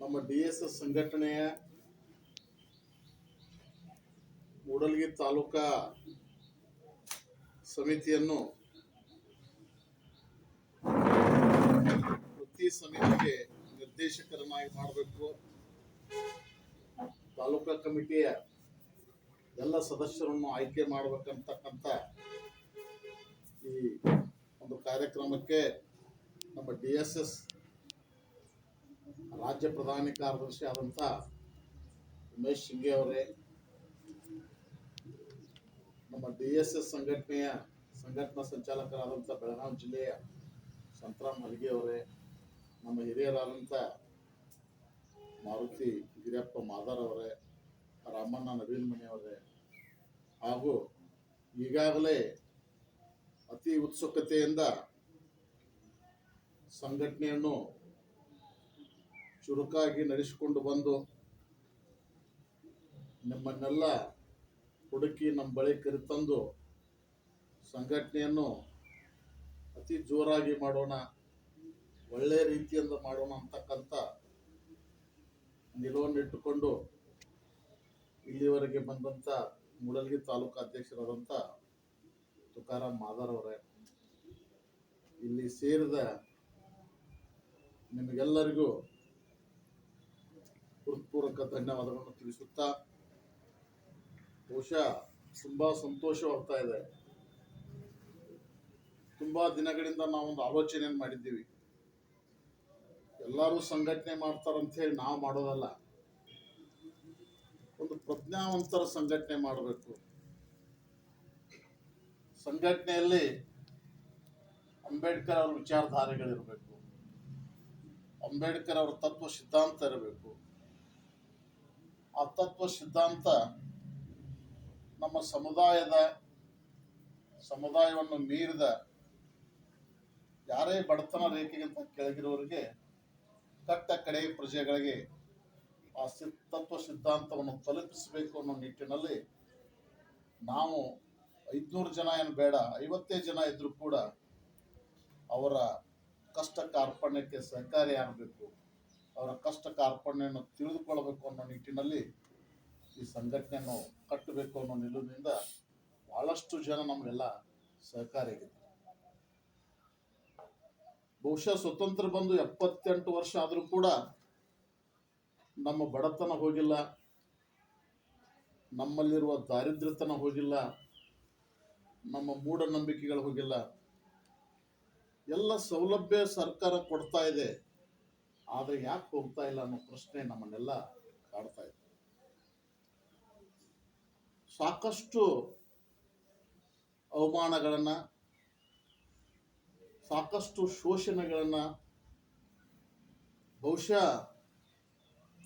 ನಮ್ಮ D S S ಸಂಘಟನೆಯ ಮೂಡಲ್ಗಿ ತಾಲೂಕಾ ಸಮಿತಿಯನ್ನು ಪ್ರತಿ ಸಮಿತಿಗೆ ನಿರ್ದೇಶಕರನ್ನಾಗಿ ಮಾಡಬೇಕು. ತಾಲೂಕಾ ಕಮಿಟಿಯ ಎಲ್ಲ ಸದಸ್ಯರನ್ನು ಆಯ್ಕೆ ಮಾಡಬೇಕಂತಕ್ಕಂಥ ಈ ಒಂದು ಕಾರ್ಯಕ್ರಮಕ್ಕೆ ನಮ್ಮ ಡಿ ಎಸ್ ಎಸ್ ರಾಜ್ಯ ಪ್ರಧಾನಿ ಕಾರ್ಯದರ್ಶಿ ಆದಂತ ಉಮೇಶ್ ಶಿಂಗೆ ಅವರೇ, ನಮ್ಮ ಡಿ ಎಸ್ ಎಸ್ ಸಂಘಟನೆಯ ಸಂಘಟನಾ ಸಂಚಾಲಕರಾದಂತ ಬೆಳಗಾವಿ ಜಿಲ್ಲೆಯ ಸಂತರಾಮ್ ಹಲ್ಗೆ ಅವರೇ, ನಮ್ಮ ಹಿರಿಯರಾದಂಥ ಮಾರುತಿ ಗಿರಿಯಪ್ಪ ಮಾದಾರ್ ಅವರೇ, ರಾಮಣ್ಣ ನವೀನ್ ಮಣಿ ಅವರೇ, ಹಾಗೂ ಈಗಾಗಲೇ ಅತಿ ಉತ್ಸುಕತೆಯಿಂದ ಸಂಘಟನೆಯನ್ನು ಚುರುಕಾಗಿ ನಡೆಸಿಕೊಂಡು ಬಂದು ನಿಮ್ಮನ್ನೆಲ್ಲ ಹುಡುಕಿ ನಮ್ಮ ಬಳಿ ಕರೆತಂದು ಸಂಘಟನೆಯನ್ನು ಅತಿ ಜೋರಾಗಿ ಮಾಡೋಣ ಒಳ್ಳೆಯ ರೀತಿಯಿಂದ ಮಾಡೋಣ ಅಂತಕ್ಕಂಥ ನಿಲುವನ್ನಿಟ್ಟುಕೊಂಡು ಇಲ್ಲಿವರೆಗೆ ಬಂದಂಥ ಮೂಡಲ್ಗಿ ತಾಲೂಕು ಅಧ್ಯಕ್ಷರಾದಂಥ ತುಕಾರಾಮ್ ಮಾದರ್ ಅವರೇ, ಇಲ್ಲಿ ಸೇರಿದ ನಿಮಗೆಲ್ಲರಿಗೂ ಹೃತ್ಪೂರ್ವಕ ಧನ್ಯವಾದಗಳನ್ನು ತಿಳಿಸುತ್ತಾ ಬಹುಶಃ ತುಂಬಾ ಸಂತೋಷವಾಗ್ತಾ ಇದೆ. ತುಂಬಾ ದಿನಗಳಿಂದ ನಾವೊಂದು ಆಲೋಚನೆಯನ್ನು ಮಾಡಿದ್ದೀವಿ. ಎಲ್ಲರೂ ಸಂಘಟನೆ ಮಾಡ್ತಾರಂತ ಹೇಳಿ ನಾವು ಮಾಡೋದಲ್ಲ. ಒಂದು ಪ್ರಜ್ಞಾವಂತರ ಸಂಘಟನೆ ಮಾಡಬೇಕು. ಸಂಘಟನೆಯಲ್ಲಿ ಅಂಬೇಡ್ಕರ್ ಅವರ ವಿಚಾರಧಾರೆಗಳಿರಬೇಕು. ಅಂಬೇಡ್ಕರ್ ಅವರ ತತ್ವ ಸಿದ್ಧಾಂತ ಇರಬೇಕು. ಆ ತತ್ವ ಸಿದ್ಧಾಂತ ನಮ್ಮ ಸಮುದಾಯದ, ಸಮುದಾಯವನ್ನು ಮೀರಿದ ಯಾರೇ ಬಡತನ ರೇಖೆಗಿಂತ ಕೆಳಗಿರುವವರಿಗೆ ಕಟ್ಟ ಕಡೆ ಪ್ರಜೆಗಳಿಗೆ ಆ ತತ್ವ ಸಿದ್ಧಾಂತವನ್ನು ತಲುಪಿಸಬೇಕು ಅನ್ನೋ ನಿಟ್ಟಿನಲ್ಲಿ ನಾವು ಐದುನೂರು ಜನ ಏನು ಬೇಡ, ಐವತ್ತೇ ಜನ ಇದ್ರೂ ಕೂಡ ಅವರ ಕಷ್ಟ ಕಾರ್ಪಣ್ಯಕ್ಕೆ ಸಹಕಾರಿಯಾಗಬೇಕು. ಅವರ ಕಷ್ಟ ಕಾರ್ಪಣ್ಯವನ್ನು ತಿಳಿದುಕೊಳ್ಳಬೇಕು ಅನ್ನೋ ನಿಟ್ಟಿನಲ್ಲಿ ಈ ಸಂಘಟನೆಯನ್ನು ಕಟ್ಟಬೇಕು ಅನ್ನೋ ನಿಲುವಿನಿಂದ ಬಹಳಷ್ಟು ಜನ ನಮಗೆಲ್ಲ ಸಹಕಾರಿಯಾಗಿದೆ ಬಹುಶಃ ಸ್ವತಂತ್ರ ಬಂದು ಎಪ್ಪತ್ತೆಂಟು ವರ್ಷ ಆದರೂ ಕೂಡ ನಮ್ಮ ಬಡತನ ಹೋಗಿಲ್ಲ, ನಮ್ಮಲ್ಲಿರುವ ದಾರಿದ್ರ್ಯತನ ಹೋಗಿಲ್ಲ, ನಮ್ಮ ಮೂಢನಂಬಿಕೆಗಳು ಹೋಗಿಲ್ಲ. ಎಲ್ಲ ಸೌಲಭ್ಯ ಸರ್ಕಾರ ಕೊಡ್ತಾ ಇದೆ. ಆದರೆ ಯಾಕೆ ಹೋಗ್ತಾ ಇಲ್ಲ ಅನ್ನೋ ಪ್ರಶ್ನೆ ನಮ್ಮನ್ನೆಲ್ಲ ಕಾಡ್ತಾ ಇದೆ. ಸಾಕಷ್ಟು ಅವಮಾನಗಳನ್ನು, ಸಾಕಷ್ಟು ಶೋಷಣೆಗಳನ್ನು ಬಹುಶಃ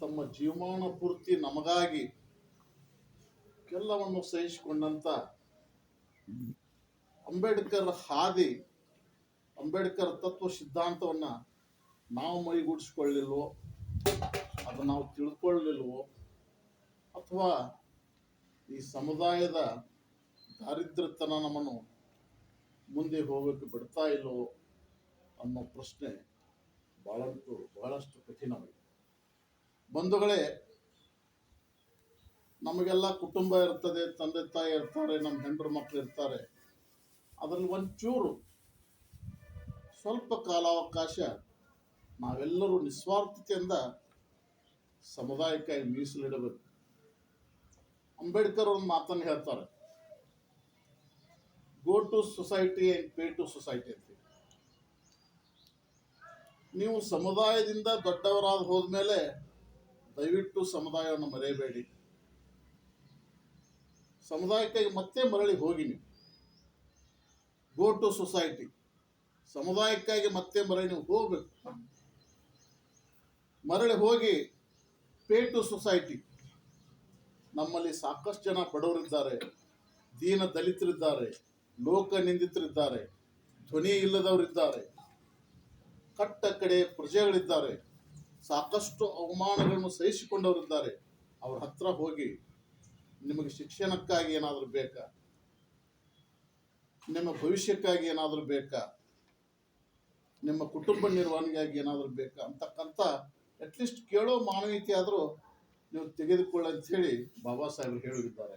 ತಮ್ಮ ಜೀವಮಾನ ಪೂರ್ತಿ ನಮಗಾಗಿ ಎಲ್ಲವನ್ನು ಸಹಿಸಿಕೊಂಡಂತ ಅಂಬೇಡ್ಕರ್ ಹಾದಿ, ಅಂಬೇಡ್ಕರ್ ತತ್ವ ಸಿದ್ಧಾಂತವನ್ನ ನಾವು ಮೈಗೂಡಿಸ್ಕೊಳ್ಳಿಲ್ವೋ, ಅದು ನಾವು ತಿಳ್ಕೊಳ್ಳಿಲ್ವೋ, ಅಥವಾ ಈ ಸಮುದಾಯದ ದಾರಿದ್ರ್ಯತನ ನಮ್ಮನ್ನು ಮುಂದೆ ಹೋಗೋಕ್ಕೆ ಬಿಡ್ತಾ ಇಲ್ಲವೋ ಅನ್ನೋ ಪ್ರಶ್ನೆ ಬಹಳಷ್ಟು ಬಹಳಷ್ಟು ಕಠಿಣವಾಗಿದೆ ಬಂಧುಗಳೇ, ನಮಗೆಲ್ಲ ಕುಟುಂಬ ಇರ್ತದೆ, ತಂದೆ ತಾಯಿ ಇರ್ತಾರೆ, ನಮ್ಮ ಹೆಂಡರು ಮಕ್ಕಳು ಇರ್ತಾರೆ. ಅದರಲ್ಲಿ ಒಂಚೂರು ಸ್ವಲ್ಪ ಕಾಲಾವಕಾಶ ನಾವೆಲ್ಲರೂ ನಿಸ್ವಾರ್ಥತೆಯಿಂದ ಸಮುದಾಯಕ್ಕಾಗಿ ಮೀಸಲಿಡಬೇಕು ಅಂಬೇಡ್ಕರ್ ಒಂದು ಮಾತನ್ನು ಹೇಳ್ತಾರೆ. Go to society and pay to society ಅಂತ ನೀವು ಸಮುದಾಯದಿಂದ ದೊಡ್ಡವರಾದ ಹೋದ್ಮೇಲೆ ದಯವಿಟ್ಟು ಸಮುದಾಯವನ್ನು ಮರೆಯಬೇಡಿ. ಸಮುದಾಯಕ್ಕಾಗಿ ಮತ್ತೆ ಮರಳಿ ಹೋಗಿ ನೀವು. ಗೋ ಟು ಸೊಸೈಟಿ ಸಮುದಾಯಕ್ಕಾಗಿ ಮತ್ತೆ ಮರಳಿ ನೀವು ಹೋಗ್ಬೇಕು. ಮರಳಿ ಹೋಗಿ ಪೇ ಟು ಸೊಸೈಟಿ. ನಮ್ಮಲ್ಲಿ ಸಾಕಷ್ಟು ಜನ ಬಡವರಿದ್ದಾರೆ, ದೀನ ದಲಿತರಿದ್ದಾರೆ, ಲೋಕ ನಿಂದಿತರಿದ್ದಾರೆ, ಧ್ವನಿ ಇಲ್ಲದವರಿದ್ದಾರೆ, ಕಟ್ಟ ಕಡೆ ಪ್ರಜೆಗಳಿದ್ದಾರೆ, ಸಾಕಷ್ಟು ಅವಮಾನಗಳನ್ನು ಸಹಿಸಿಕೊಂಡವರಿದ್ದಾರೆ. ಅವ್ರ ಹತ್ರ ಹೋಗಿ ನಿಮಗೆ ಶಿಕ್ಷಣಕ್ಕಾಗಿ ಏನಾದರೂ ಬೇಕಾ? ನಿಮ್ಮ ಭವಿಷ್ಯಕ್ಕಾಗಿ ಏನಾದರೂ ಬೇಕಾ? ನಿಮ್ಮ ಕುಟುಂಬ ನಿರ್ವಹಣೆಗಾಗಿ ಏನಾದರೂ ಬೇಕಾ? ಅಂತಕ್ಕಂಥ ಅಟ್ಲೀಸ್ಟ್ ಕೇಳೋ ಮಾನವೀಯತೆ ಆದರೂ ನೀವು ತೆಗೆದುಕೊಳ್ಳಿ ಅಂತ ಹೇಳಿ ಬಾಬಾ ಸಾಹೇಬರು ಹೇಳಿದ್ದಾರೆ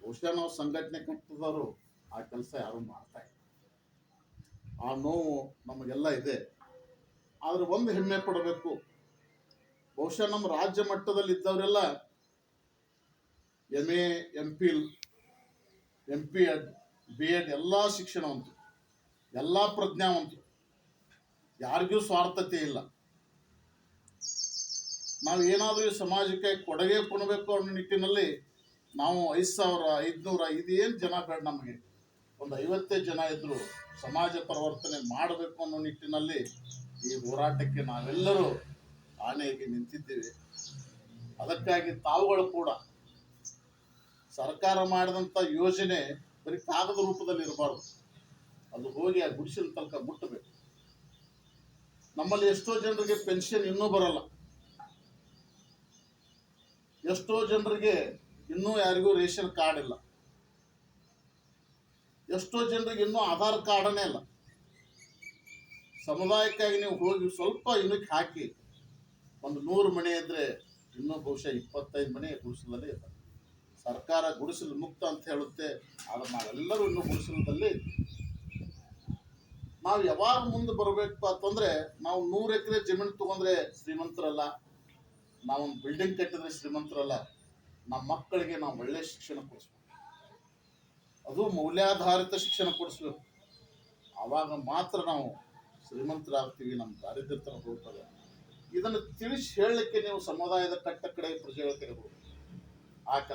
ಬಹುಶಃ ನಾವು ಸಂಘಟನೆ ಕಟ್ಟಿದವರು ಆ ಕೆಲಸ ಯಾರು ಮಾಡ್ತಾ ಇಲ್ಲ. ಆ ನೋವು ನಮಗೆಲ್ಲ ಇದೆ. ಆದರೆ ಒಂದು ಹೆಮ್ಮೆ ಪಡಬೇಕು. ಬಹುಶಃ ನಮ್ಮ ರಾಜ್ಯ ಮಟ್ಟದಲ್ಲಿ ಇದ್ದವರೆಲ್ಲ M A M Phil M P Ed B Ed ಎಲ್ಲ ಶಿಕ್ಷಣವಂತರು, ಎಲ್ಲ ಪ್ರಜ್ಞಾವಂತರು. ಯಾರಿಗೂ ಸ್ವಾರ್ಥತೆ ಇಲ್ಲ. ನಾವು ಏನಾದರೂ ಸಮಾಜಕ್ಕೆ ಕೊಡುಗೆ ಕೊಡಬೇಕು ಅನ್ನೋ ನಿಟ್ಟಿನಲ್ಲಿ ನಾವು ಐದು ಸಾವಿರ ಐದುನೂರ ಇದೇನು ಜನ ಬೇಡ ನಮಗೆ. ಒಂದು ಐವತ್ತೇ ಜನ ಇದ್ದರೂ ಸಮಾಜ ಪರಿವರ್ತನೆ ಮಾಡಬೇಕು ಅನ್ನೋ ನಿಟ್ಟಿನಲ್ಲಿ ಈ ಹೋರಾಟಕ್ಕೆ ನಾವೆಲ್ಲರೂ ಆನೆಗೆ ನಿಂತಿದ್ದೇವೆ. ಅದಕ್ಕಾಗಿ ತಾವುಗಳು ಕೂಡ ಸರ್ಕಾರ ಮಾಡಿದಂಥ ಯೋಜನೆ ಬರೀ ಕಾಗದ ರೂಪದಲ್ಲಿ ಇರಬಾರ್ದು. ಅದು ಹೋಗಿ ಆ ಗುಡಿಸಿನ ತನಕ ಮುಟ್ಟಬೇಕು. ನಮ್ಮಲ್ಲಿ ಎಷ್ಟೋ ಜನರಿಗೆ ಪೆನ್ಷನ್ ಇನ್ನೂ ಬರಲ್ಲ. ಎಷ್ಟೋ ಜನರಿಗೆ ಇನ್ನೂ ಯಾರಿಗೂ ರೇಷನ್ ಕಾರ್ಡ್ ಇಲ್ಲ. ಎಷ್ಟೋ ಜನರಿಗೆ ಇನ್ನೂ ಆಧಾರ್ ಕಾರ್ಡನೇ ಇಲ್ಲ. ಸಮುದಾಯಕ್ಕಾಗಿ ನೀವು ಹೋಗಿ ಸ್ವಲ್ಪ ಇನ್ನಕ್ಕೆ ಹಾಕಿ. ಒಂದು ನೂರು ಮನೆ ಇದ್ರೆ ಇನ್ನೂ ಬಹುಶಃ ಇಪ್ಪತ್ತೈದು ಮನೆ ಗುಡಿಸಲಲ್ಲಿ ಇದೆ ಸರ್ಕಾರ ಗುಡಿಸಲು ಮುಕ್ತ ಅಂತ ಹೇಳುತ್ತೆ. ಆದ್ರೆ ನಾವೆಲ್ಲರೂ ಇನ್ನೂ ಗುಡಿಸಲದಲ್ಲಿ ನಾವು ಯಾವಾಗ ಮುಂದೆ ಬರಬೇಕಪ್ಪ ಅಂತಂದ್ರೆ ನಾವು ನೂರು ಎಕರೆ ಜಮೀನು ತಗೊಂಡ್ರೆ ಶ್ರೀಮಂತರಲ್ಲ. ನಾವೊಂದು ಬಿಲ್ಡಿಂಗ್ ಕಟ್ಟಿದ್ರೆ ಶ್ರೀಮಂತರಲ್ಲ, ನಮ್ಮ ಮಕ್ಕಳಿಗೆ ನಾವು ಒಳ್ಳೆ ಶಿಕ್ಷಣ ಕೊಡಿಸ್ಬೇಕು. ಅದು ಮೌಲ್ಯಾಧಾರಿತ ಶಿಕ್ಷಣ ಕೊಡಿಸ್ಬೇಕು. ಆವಾಗ ಮಾತ್ರ ನಾವು ಶ್ರೀಮಂತರಾಗ್ತೀವಿ, ನಮ್ಮ ದಾರಿದ್ರ್ಯತನ ಹೋಗ್ತದೆ. ಇದನ್ನು ತಿಳಿಸಿ ಹೇಳಲಿಕ್ಕೆ ನೀವು ಸಮುದಾಯದ ಕಟ್ಟ ಕಡೆ ಪ್ರಜೆಗಳ ಕಡೆ ಆ ಕೆಲಸ